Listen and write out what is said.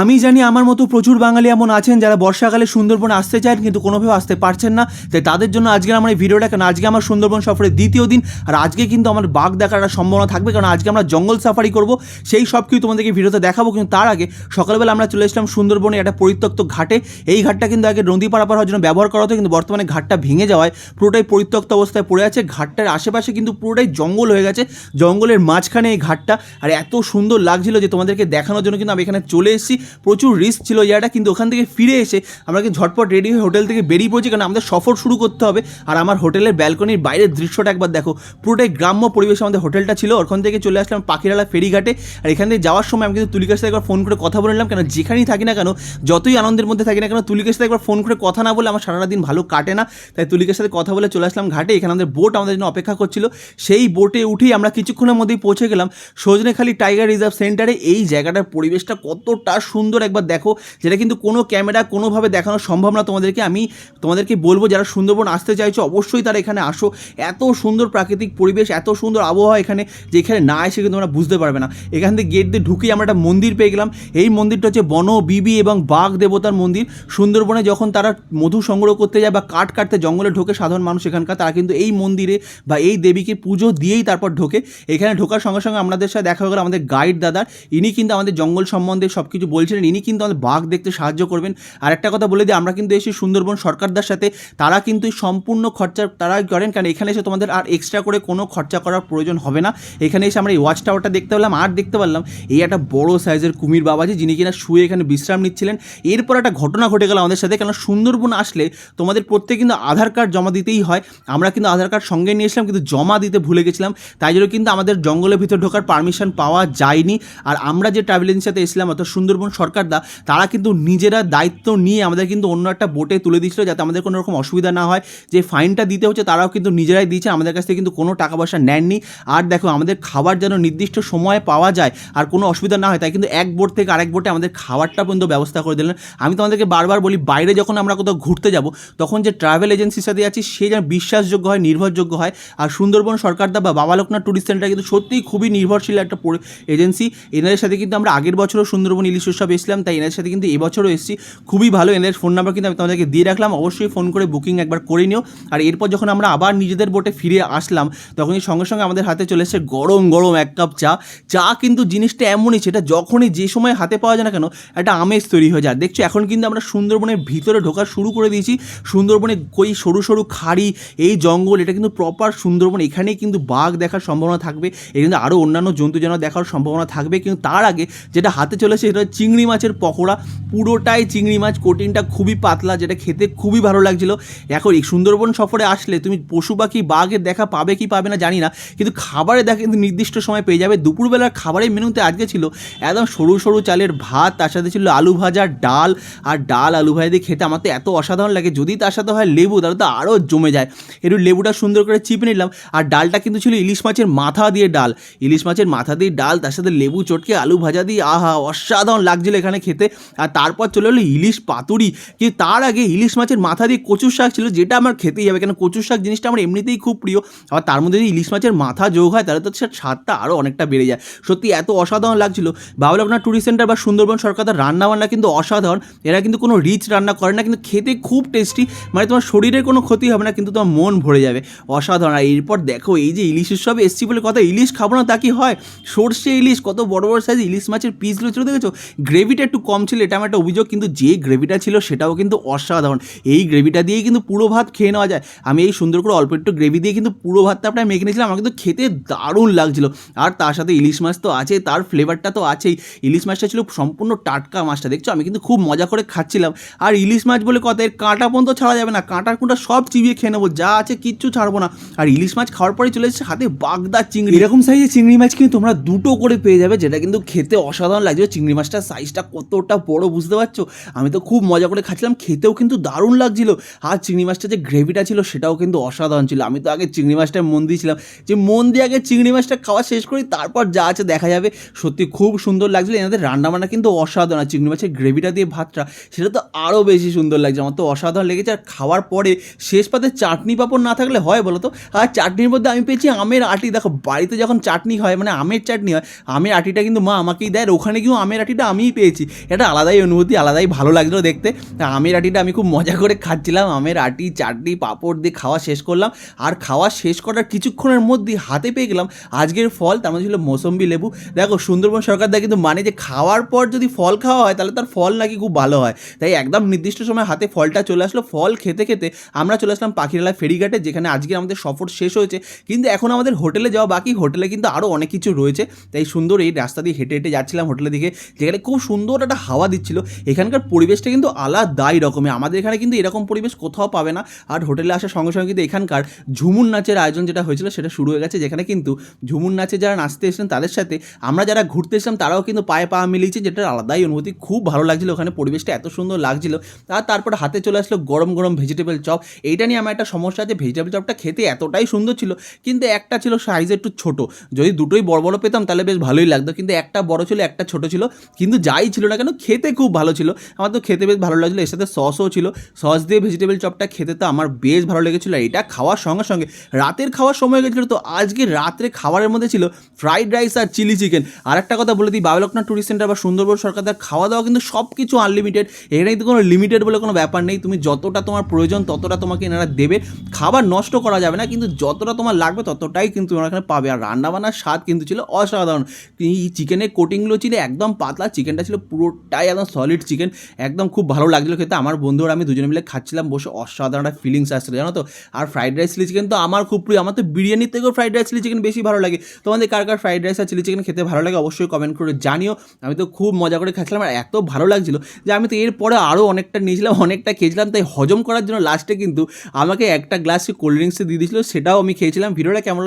আমি জানি আমার মতো প্রচুর বাঙালি এমন আছেন যারা বর্ষাকালে সুন্দরবনে আসতে চান কিন্তু কোনোভাবে আসতে পারছেন না। তাই তাদের জন্য আজকে আমার এই ভিডিওটা, কারণ আজকে আমার সুন্দরবন সফরের দ্বিতীয় দিন, আর আজকে কিন্তু আমার বাঘ দেখার একটা সম্ভাবনা থাকবে, কারণ আজকে আমরা জঙ্গল সাফারি করব। সেই সব কিছু তোমাদেরকে ভিডিওতে দেখাবো, কিন্তু তার আগে সকালবেলা আমরা চলে এসলাম সুন্দরবনে একটা পরিত্যক্ত ঘাটে। এই ঘাটটা কিন্তু আগে নদী পারাপার হওয়ার জন্য ব্যবহার করা হতো, কিন্তু বর্তমানে ঘাটটা ভেঙে যাওয়ায় পুরোটাই পরিত্যক্ত অবস্থায় পড়ে আছে। ঘাটটার আশেপাশে কিন্তু পুরোটাই জঙ্গল হয়ে গেছে, জঙ্গলের মাঝখানে এই ঘাটটা। আর এত সুন্দর লাগছিল যে তোমাদেরকে দেখানোর জন্য কিন্তু আমি এখানে চলে এসেছি। প্রচুর রিস্ক ছিল জায়গাটা কিন্তু ওখান থেকে ফিরে এসে আমরা কিন্তু ঝটপট রেডি হয়ে হোটেল থেকে বেরিয়ে পড়ছি? কারণ আমাদের সফর শুরু করতে হবে। আর আমার হোটেলের ব্যালকনির বাইরের দৃশ্যটা একবার দেখো। পুরোটাই গ্রাম্য পরিবেশে আমাদের হোটেলটা ছিল। ওখান থেকে চলে আসলাম পাখিরালা ফেরিঘাটে। আর এখান থেকে যাওয়ার সময় আমি কিন্তু তুলিকার সাথে একবার ফোন করে কথা বলে নিলাম। কেন যেখানেই থাকি না কেন, যতই আনন্দের মধ্যে থাকি না কেন, তুলিকার সাথে একবার ফোন করে কথা না বলে আমার সারাটা দিন ভালো কাটে না। তাই তুলিকার সাথে কথা বলে চলে আসলাম ঘাটে। এখানে আমাদের বোট আমাদের জন্য অপেক্ষা করছিল। সেই বোটে উঠেই আমরা কিছুক্ষণের মধ্যেই পৌঁছে গেলাম। সজনেখালি টাইগার রিজার্ভ সেন্টারে এই জায়গাটার পরিবেশটা কতটা সুন্দর একবার দেখো, যেটা কিন্তু কোনো ক্যামেরা কোনোভাবে দেখানো সম্ভব না। তোমাদেরকে আমি, তোমাদেরকে বলব, যারা সুন্দরবন আসতে চাইছো, অবশ্যই তারা এখানে আসো। এত সুন্দর প্রাকৃতিক পরিবেশ, এত সুন্দর আবহাওয়া এখানে, যে এখানে না এসে কিন্তু তোমরা বুঝতে পারবে না। এখান থেকে গেট দিয়ে ঢুকেই আমরা একটা মন্দির পেয়ে গেলাম। এই মন্দিরটা হচ্ছে বন, বিবি এবং বাঘ দেবতার মন্দির। সুন্দরবনে যখন তারা মধু সংগ্রহ করতে যায় বা কাঠ কাটতে জঙ্গলে ঢোকে সাধারণ মানুষ এখানকার, তারা কিন্তু এই মন্দিরে বা এই দেবীকে পুজো দিয়েই তারপর ঢোকে। এখানে ঢোকার সঙ্গে সঙ্গে আমাদের সাথে দেখা হয়ে গেল আমাদের গাইড দাদার ইনি কিন্তু আমাদের জঙ্গল সম্বন্ধে সব কিছু বলছিলেন, ইনি কিন্তু আমাদের বাঘ দেখতে সাহায্য করবেন। আর একটা কথা বলে দিই, আমরা কিন্তু এসে সুন্দরবন সরকারদার সাথে, তারা কিন্তু সম্পূর্ণ খরচা তারাই করেন, কারণ এখানে এসে তোমাদের আর এক্সট্রা করে কোনো খরচা করার প্রয়োজন হবে না। এখানে এসে আমরা এই ওয়াচ টাওয়ারটা দেখতে পেলাম, আর দেখতে পারলাম, এই একটা বড় সাইজের কুমির বাবাজি, যিনি কিনা শুয়ে এখানে বিশ্রাম নিচ্ছিলেন। এরপর একটা ঘটনা ঘটে গেল আমাদের সাথে কেন সুন্দরবন আসলে তোমাদের প্রত্যেক কিন্তু আধার কার্ড জমা দিতেই হয়। আমরা কিন্তু আধার কার্ড সঙ্গে নিয়ে এসলাম কিন্তু জমা দিতে ভুলে গেছিলাম। তাই জন্য কিন্তু আমাদের জঙ্গলের ভিতর ঢোকার পারমিশন পাওয়া যায়নি। আর আমরা যে ট্রাভেল এজেন্সিতে এসলাম অর্থাৎ সুন্দরবন সরকারদা তারা কিন্তু নিজেরা দায়িত্ব নিয়ে আমাদের কিন্তু অন্য একটা বোটে তুলে দিয়েছিল যাতে আমাদের কোনো রকম অসুবিধা না হয়। যে ফাইনটা দিতে হচ্ছে তারাও কিন্তু নিজেরাই দিয়েছে, আমাদের কাছ থেকে কিন্তু কোনো টাকা পয়সা নেননি। আর দেখো, আমাদের খাবার যেন নির্দিষ্ট সময়ে পাওয়া যায় আর কোনো অসুবিধা না হয়, তাই কিন্তু এক বোট থেকে আরেক বোটে আমাদের খাবারটা পর্যন্ত ব্যবস্থা করে দিলেন। আমি তোমাদেরকে বারবার বলি, বাইরে যখন আমরা কোথাও ঘুরতে যাব, তখন যে ট্রাভেল এজেন্সির সাথে আছি, সে যেন বিশ্বাসযোগ্য হয়, নির্ভরযোগ্য হয়। আর সুন্দরবন সরকারদা বা বাবা লোকনাথ ট্যুরিস্ট সেন্টার কিন্তু সত্যিই খুবই নির্ভরশীল একটা এজেন্সি এনাদের সাথে কিন্তু আমরা আগের বছরও সুন্দরবন ইলিশ উৎসব এসেছিলাম, তাই এনাদের সাথে কিন্তু এবছরও এসেছি। খুবই ভালো, এনাদের ফোন নাম্বার কিন্তু আমি তোমাদেরকে দিয়ে রাখলাম। অবশ্যই ফোন করে বুকিং একবার করে নিও। আর এরপর যখন আমরা আবার নিজেদের বোটে ফিরে আসলাম, তখনই সঙ্গে সঙ্গে আমাদের হাতে চলে এসেছে গরম গরম এক কাপ চা। চা কিন্তু জিনিসটা এমনই, সেটা যখনই যে সময় হাতে পাওয়া যায় না কেন, একটা আমেজ তৈরি হয়ে যায়। দেখছ, এখন কিন্তু আমরা সুন্দরবনের ভিতরে ঢোকা শুরু করে দিয়েছি। সুন্দরবনে কই সরু সরু খাড়ি, এই জঙ্গল, এটা কিন্তু প্রপার সুন্দরবন। এখানেই কিন্তু বাঘ দেখার সম্ভাবনা থাকবে। এখানে আরও অন্যান্য জন্তু যেন দেখার সম্ভাবনা থাকবে। কিন্তু তার আগে যেটা হাতে চলেছে, সেটা হচ্ছে চিংড়ি মাছের পকোড়া, পুরোটাই চিংড়ি মাছ। কোটিনটা খুবই পাতলা, যেটা খেতে খুবই ভালো লাগছিল। এখন এই সুন্দরবন সফরে আসলে তুমি পশু পাখি বাঘের দেখা পাবে কি পাবে না জানি না, কিন্তু খাবারে দেখা কিন্তু নির্দিষ্ট সময় পেয়ে যাবে। দুপুরবেলার খাবারের মেনুতে আজকে ছিল একদম সরু সরু চালের ভাত, তার সাথে ছিল আলু ভাজা, ডাল। আর ডাল, আলু ভাজা দিয়ে খেতে আমার তো এত অসাধারণ লাগে, যদি তার সাথে হয় লেবু, তাহলে তো আরও জমে যায়। একটু লেবুটা সুন্দর করে চিপে নিলাম। আর ডালটা কিন্তু ছিল ইলিশ মাছের মাথা দিয়ে ডাল। ইলিশ মাছের মাথা দিয়ে ডাল, তার সাথে লেবু চটকে আলু ভাজা দিয়ে, আহা, অসাধারণ লাগছিল এখানে খেতে। আর তারপর চলে এলো ইলিশ পাতুরি কিন্তু তার আগে ইলিশ মাছের মাথা দিয়ে কচুর শাক ছিল, যেটা আমার খেতেই হবে। কেন কচুর শাক জিনিসটা আমার এমনিতেই খুব প্রিয়। আবার তার মধ্যে যদি ইলিশ মাছের মাথা যোগ হয়, তাহলে তো সে স্বাদটা আরও অনেকটা বেড়ে যায়। সত্যি এত অসাধারণ লাগছিল। বাবুল আপনার ট্যুরিস্ট সেন্টার বা সুন্দরবন সরকার তার রান্নাবান্না কিন্তু অসাধারণ। এরা কিন্তু কোনো রিচ রান্না করে না, কিন্তু খেতে খুব টেস্টি মানে তোমার শরীরের কোনো ক্ষতি হবে না, কিন্তু তোমার মন ভরে যাবে। অসাধারণ। আর এরপর দেখো, এই যে ইলিশ উৎসবে এসছি বলে কথা, ইলিশ খাব না তা কি হয়? সর্ষে ইলিশ, কত বড় বড় সাইজ ইলিশ মাছের পিসগুলো ছিল, দেখেছ? গ্রেভিটা একটু কম ছিল, এটা আমার একটা অভিযোগ, কিন্তু যে গ্রেভিটা ছিল সেটাও কিন্তু অসাধারণ। এই গ্রেভিটা দিয়েই কিন্তু পুরো ভাত খেয়ে নেওয়া যায়। আমি এই সুন্দর করে অল্প একটু গ্রেভি দিয়ে কিন্তু পুরো ভাতটা প্রায় মেখে নিয়েছিলাম, আমার কিন্তু খেতে দারুণ লাগছিল। আর তার সাথে ইলিশ মাছ তো আছে তার ফ্লেভারটা তো আছেই। ইলিশ মাছটা ছিল সম্পূর্ণ টাটকা মাছটা, দেখছ? আমি কিন্তু খুব মজা করে খাচ্ছিলাম। আর ইলিশ মাছ বলে কথা, এর কাঁটা পর্যন্ত ছাড়া যাবে না, কাঁটার কুঁটা সব চিবিয়ে খেয়ে নেব, যা আছে কিচ্ছু ছাড়বো না। আর ইলিশ মাছ খাওয়ার পরে চলে এসেছে হাতে বাগদা চিংড়ি। এরকম সাইজের চিংড়ি মাছ কিন্তু তোমরা দুটো করে পেয়ে যাবে, যেটা কিন্তু খেতে অসাধারণ লাগছে। চিংড়ি মাছটার সাইজটা কতটা বড় বুঝতে পারছ? আমি তো খুব মজা করে খাচ্ছিলাম, খেতেও কিন্তু দারুণ লাগছিল। আর চিংড়ি মাছটা যে গ্রেভিটা ছিল, সেটাও কিন্তু অসাধারণ ছিল। আমি তো আগে চিংড়ি মাছটায় মন দিয়েছিলাম। যে মন দিয়ে আগে চিংড়ি মাছটা খাওয়া শেষ করি, তারপর যা আছে দেখা যাবে। সত্যি খুব সুন্দর লাগছিল। এনাদের রান্নাবান্না কিন্তু অসাধারণ। আর চিংড়ি মাছের গ্রেভিটা দিয়ে ভাতটা, সেটা তো আরও বেশি সুন্দর লাগছে। আমার তো অসাধারণ লেগেছে। আর খাওয়ার পরে শেষ পাতে চাটনি পাঁপড় না থাকলে হয় বলো তো? আর চাটনির মধ্যে আমি পেয়েছি আমের আটি। দেখো, বাড়িতে যখন চাটনি হয় মানে আমের চাটনি হয়, আমের আটিটা কিন্তু মা আমাকেই দেয়। আর ওখানে গিয়েও আমের আটিটা আমি আমিই পেয়েছি। এটা আলাদাই অনুভূতি, আলাদাই ভালো লাগল দেখতে। আমের আটিটা আমি খুব মজা করে খাচ্ছিলাম। আমের আটি, চাটনি, পাঁপড় দিয়ে খাওয়া শেষ করলাম। আর খাওয়া শেষ করার কিছুক্ষণের মধ্যেই হাতে পেয়ে গেলাম আজকের ফল, তার মধ্যে ছিল মৌসম্বি লেবু। দেখো, সুন্দরবন সরকার দা কিন্তু মানে যে খাওয়ার পর যদি ফল খাওয়া হয়, তাহলে তার ফল নাকি খুব ভালো হয়। তাই একদম নির্দিষ্ট সময় হাতে ফলটা চলে আসলো। ফল খেতে খেতে আমরা চলে আসলাম পাখিরালা ফেরিঘাটে, যেখানে আজকে আমাদের সফর শেষ হয়েছে। কিন্তু এখন আমাদের হোটেলে যাওয়া বাকি। হোটেলে কিন্তু আরও অনেক কিছু রয়েছে। তাই সুন্দর এই রাস্তা দিয়ে হেঁটে হেঁটে যাচ্ছিলাম হোটেলের দিকে, যেখানে খুব সুন্দর একটা হাওয়া দিচ্ছিল। এখানকার পরিবেশটা কিন্তু আলাদাই রকমের। আমাদের এখানে কিন্তু এরকম পরিবেশ কোথাও পাবে না। আর হোটেলে আসার সঙ্গে সঙ্গে কিন্তু এখানকার ঝুমুর নাচের আয়োজন যেটা হয়েছিল সেটা শুরু হয়ে গেছে, যেখানে কিন্তু ঝুমুর নাচে যারা নাচতে এসেছেন তাদের সাথে আমরা যারা ঘুরতে এসেছিলাম তারাও কিন্তু পায়ে পা মিলিয়েছে যেটার আলাদাই অনুভূতি। খুব ভালো লাগছিল ওখানে, পরিবেশটা এত সুন্দর লাগছিল। আর তারপর হাতে চলে আসলো গরম গরম ভেজিটেবল চপ এইটা নিয়ে আমার একটা সমস্যা আছে ভেজিটেবল চপটা খেতে এতটাই সুন্দর ছিল, কিন্তু একটা ছিল সাইজ একটু ছোট। যদি দুটোই বড় বড় পেতাম তাহলে বেশ ভালোই লাগতো, কিন্তু একটা বড় ছিল, একটা ছোট ছিল। কিন্তু যাই ছিল না কেন, খেতে খুব ভালো ছিল। আমার তো খেতে বেশ ভালো লাগছিল, এর সাথে সসও ছিল। সস দিয়ে ভেজিটেবল চপটা খেতে তো আমার বেশ ভালো লেগেছিলো এটা খাওয়ার সঙ্গে সঙ্গে, রাতের খাওয়ার সময় গেছিল তো আজকে রাত্রে খাবারের মধ্যে ছিল ফ্রাইড রাইস আর চিলি চিকেন আর একটা কথা বলে দিই, বাবলকনা ট্যুরিস্ট সেন্টার বা সুন্দরবন সরকারদের খাওয়া দাওয়া কিন্তু সব কিছু আনলিমিটেড এখানে কিন্তু কোনো লিমিটেড বলে কোনো ব্যাপার নেই, তুমি যতটা তোমার প্রয়োজন ততটা তোমাকে এনারা দেবে। খাবার নষ্ট করা যাবে না, কিন্তু যতটা তোমার লাগবে ততটাই কিন্তু তোমার এখানে পাবে। আর রান্নাবান্নার স্বাদ কিন্তু ছিল অসাধারণ। এই চিকেনের কোটিংগুলো ছিল একদম পাতলা চিকেনটা ছিল পুরোটাই একদম সলিড চিকেন একদম খুব ভালো লাগছিল খেতে। আমার বন্ধুরা আমি দুজনে মিলে খাচ্ছিলাম, বসে অসাধারণ একটা ফিলিংস আসছিল, জানো তো? আর ফ্রাইড রাইস চিলি চিকেন তো আমার খুব প্রিয়। আমার তো বিরিয়ানির থেকেও ফ্রাইড রাইস চিলি চিকেন বেশি ভালো লাগে। তোমাদের কার কার ফ্রাইড রাইস আর চিলি চিকেন খেতে ভালো লাগে অবশ্যই কমেন্ট করে জানিও। আমি তো খুব মজা করে খাচ্ছিলাম আর এত ভালো লাগছিল যে আমি তো এরপরে আরও অনেকটা নিয়েছিলাম, অনেকটা খেয়েছিলাম। তাই হজম করার জন্য লাস্টে কিন্তু আমাকে একটা গ্লাস কোল্ড ড্রিঙ্কস দিয়ে দিয়েছিল, সেটাও আমি খেয়েছিলাম। ভিডিওটা কেমন